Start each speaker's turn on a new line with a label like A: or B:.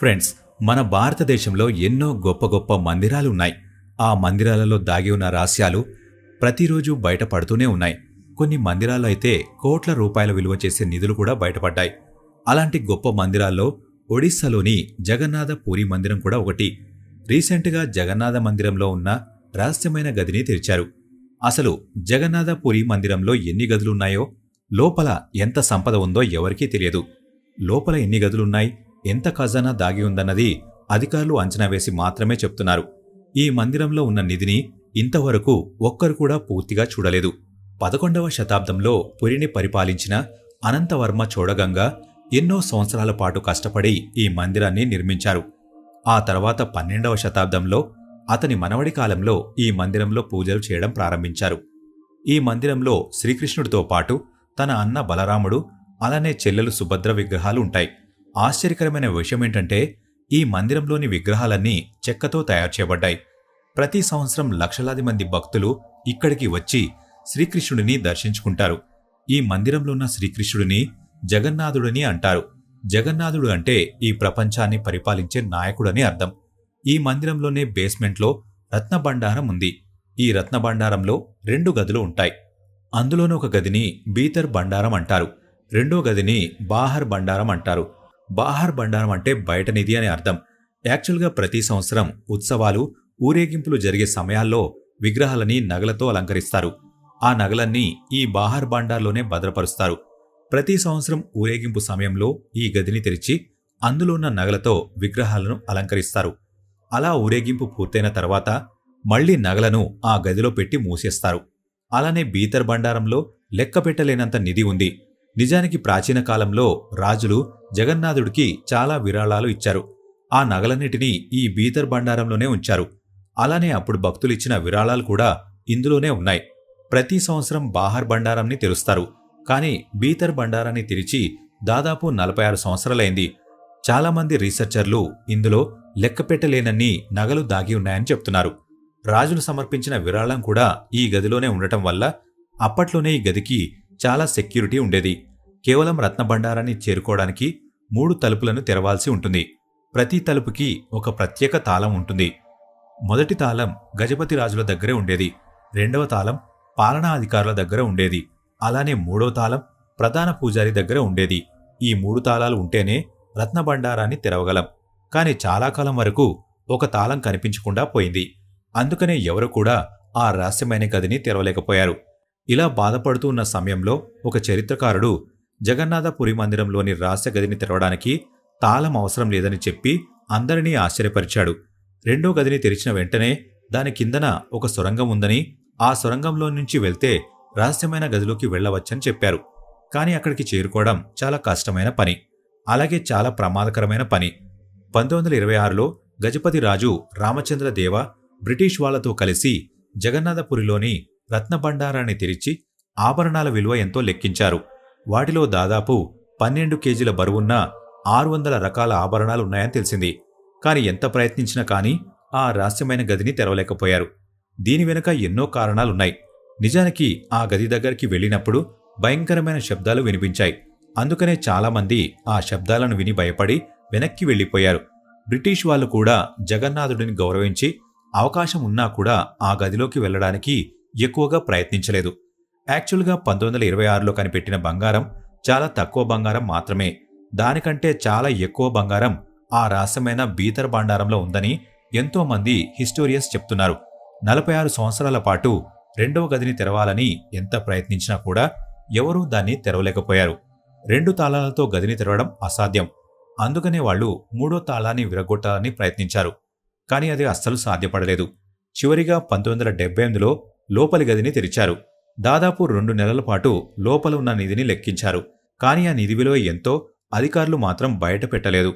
A: Friends మన భారతదేశంలో ఎన్నో గొప్ప గొప్ప మందిరాలు ఉన్నాయి ఆ మందిరాలలో దాగి ఉన్న రహస్యాలు ప్రతిరోజు బయటపడుతూనే ఉన్నాయి. కొన్ని మందిరాలు అయితే కోట్ల రూపాయల విలువ చేసే నిధులు కూడా బయటపడ్డాయి. అలాంటి గొప్ప మందిరాల్లో ఒడిస్సాలోని జగన్నాథ పూరి మందిరం కూడా ఒకటి. రీసెంట్గా జగన్నాథ మందిరంలో ఉన్న రహస్యమైన గదిని తెరిచారు. అసలు జగన్నాథ పూరి మందిరంలో ఎన్ని గదులున్నాయో లోపల ఎంత సంపద ఉందో ఎవరికీ తెలియదు. లోపల ఎన్ని గదులున్నాయి ఎంత ఖజానా దాగి ఉందన్నది అధికారులు అంచనా వేసి మాత్రమే చెప్తున్నారు. ఈ మందిరంలో ఉన్న నిధిని ఇంతవరకు ఒక్కరు కూడా పూర్తిగా చూడలేదు. పదకొండవ శతాబ్దంలో పురిని పరిపాలించిన అనంతవర్మ చోడగంగా ఎన్నో సంవత్సరాల పాటు కష్టపడి ఈ మందిరాన్ని నిర్మించారు. ఆ తర్వాత పన్నెండవ శతాబ్దంలో అతని మనవడి కాలంలో ఈ మందిరంలో పూజలు చేయడం ప్రారంభించారు. ఈ మందిరంలో శ్రీకృష్ణుడితో పాటు తన అన్న బలరాముడు అలానే చెల్లెలు సుభద్ర విగ్రహాలు ఉంటాయి. ఆశ్చర్యకరమైన విషయం ఏంటంటే ఈ మందిరంలోని విగ్రహాలన్నీ చెక్కతో తయారు చేయబడ్డాయి. ప్రతి సంవత్సరం లక్షలాది మంది భక్తులు ఇక్కడికి వచ్చి శ్రీకృష్ణుడిని దర్శించుకుంటారు. ఈ మందిరంలో ఉన్న శ్రీకృష్ణుడిని జగన్నాథుడని అంటారు. జగన్నాథుడు అంటే ఈ ప్రపంచాన్ని పరిపాలించే నాయకుడని అర్థం. ఈ మందిరంలోనే బేస్మెంట్లో రత్నభండారం ఉంది. ఈ రత్నభండారంలో రెండు గదులు ఉంటాయి. అందులోని ఒక గదిని బీతర్ భండారం అంటారు. రెండో గదిని బాహర్ భండారం అంటారు. బాహార్ బండారం అంటే బయట నిధి అని అర్థం. యాక్చువల్గా ప్రతి సంవత్సరం ఉత్సవాలు ఊరేగింపులు జరిగే సమయాల్లో విగ్రహాలని నగలతో అలంకరిస్తారు. ఆ నగలన్నీ ఈ బాహార్ బండార్లోనే భద్రపరుస్తారు. ప్రతి సంవత్సరం ఊరేగింపు సమయంలో ఈ గదిని తెరిచి అందులో ఉన్న నగలతో విగ్రహాలను అలంకరిస్తారు. అలా ఊరేగింపు పూర్తయిన తర్వాత మళ్ళీ నగలను ఆ గదిలో పెట్టి మూసేస్తారు. అలానే బీతర్ బండారంలో లెక్క పెట్టలేనంత నిధి ఉంది. నిజానికి ప్రాచీన కాలంలో రాజులు జగన్నాథుడికి చాలా విరాళాలు ఇచ్చారు. ఆ నగలన్నిటినీ ఈ బీతర్ భండారంలోనే ఉంచారు. అలానే అప్పుడు భక్తులు ఇచ్చిన విరాళాలు కూడా ఇందులోనే ఉన్నాయి. ప్రతి సంవత్సరం బాహర్ భండారంని తెరుస్తారు. కానీ బీతర్ భండారాన్ని తెరిచి దాదాపు నలభై ఆరు సంవత్సరాలైంది. చాలామంది రీసెర్చర్లు ఇందులో లెక్కపెట్టలేనన్ని నగలు దాగి ఉన్నాయని చెప్తున్నారు. రాజులు సమర్పించిన విరాళం కూడా ఈ గదిలోనే ఉండటం వల్ల అప్పట్లోనే ఈ గదికి చాలా సెక్యూరిటీ ఉండేది. కేవలం రత్నభండారాన్ని చేరుకోవడానికి మూడు తలుపులను తెరవాల్సి ఉంటుంది. ప్రతి తలుపుకి ఒక ప్రత్యేక తాళం ఉంటుంది. మొదటి తాళం గజపతి రాజుల దగ్గరే ఉండేది. రెండవ తాళం పాలనా అధికారుల దగ్గర ఉండేది. అలానే మూడో తాళం ప్రధాన పూజారి దగ్గర ఉండేది. ఈ మూడు తాళాలు ఉంటేనే రత్నభండారాన్ని తెరవగలం. కాని చాలా కాలం వరకు ఒక తాళం కనిపించకుండా పోయింది. అందుకనే ఎవరు కూడా ఆ రహస్యమైన గదిని తెరవలేకపోయారు. ఇలా బాధపడుతూ ఉన్న సమయంలో ఒక చరిత్రకారుడు జగన్నాథపురి మందిరంలోని రహస్య గదిని తెరవడానికి తాళం అవసరం లేదని చెప్పి అందరినీ ఆశ్చర్యపరిచాడు. రెండో గదిని తెరిచిన వెంటనే దాని కిందన ఒక సొరంగం ఉందని ఆ సొరంగంలో నుంచి వెళ్తే రహస్యమైన గదిలోకి వెళ్ళవచ్చని చెప్పారు. కానీ అక్కడికి చేరుకోవడం చాలా కష్టమైన పని. అలాగే చాలా ప్రమాదకరమైన పని. పంతొమ్మిది వందల ఇరవై ఆరులో గజపతి రాజు రామచంద్ర దేవ బ్రిటిష్ వాళ్ళతో కలిసి జగన్నాథపురిలోని రత్నభండారాన్ని తెరిచి ఆభరణాల విలువ ఎంతో లెక్కించారు. వాటిలో దాదాపు పన్నెండు కేజీల బరువున్న ఆరు వందల రకాల ఆభరణాలు ఉన్నాయని తెలిసింది. కాని ఎంత ప్రయత్నించినా కానీ ఆ రహస్యమైన గదిని తెరవలేకపోయారు. దీని వెనుక ఎన్నో కారణాలున్నాయి. నిజానికి ఆ గది దగ్గరికి వెళ్ళినప్పుడు భయంకరమైన శబ్దాలు వినిపించాయి. అందుకనే చాలామంది ఆ శబ్దాలను విని భయపడి వెనక్కి వెళ్ళిపోయారు. బ్రిటిష్ వాళ్ళు కూడా జగన్నాథుడిని గౌరవించి అవకాశం ఉన్నా కూడా ఆ గదిలోకి వెళ్ళడానికి ఎక్కువగా ప్రయత్నించలేదు. యాక్చువల్గా పంతొమ్మిది వందల ఇరవై ఆరులో కనిపెట్టిన బంగారం చాలా తక్కువ బంగారం మాత్రమే. దానికంటే చాలా ఎక్కువ బంగారం ఆ రహస్యమైన బీతర్ భాండారంలో ఉందని ఎంతో మంది హిస్టోరియన్స్ చెప్తున్నారు. నలభై ఆరు సంవత్సరాల పాటు రెండవ గదిని తెరవాలని ఎంత ప్రయత్నించినా కూడా ఎవరూ దాన్ని తెరవలేకపోయారు. రెండు తాళాలతో గదిని తెరవడం అసాధ్యం. అందుకనే వాళ్ళు మూడో తాళాన్ని విరగొట్టాలని ప్రయత్నించారు. కానీ అది అస్సలు సాధ్యపడలేదు. చివరిగా పంతొమ్మిది వందల డెబ్బై ఎనిమిదిలో లోపలి గదిని తెరిచారు. దాదాపు రెండు నెలల పాటు లోపల ఉన్న నిధిని లెక్కించారు. కానీ ఆ నిధి విలువ ఎంతో అధికారులు మాత్రం బయట పెట్టలేదు.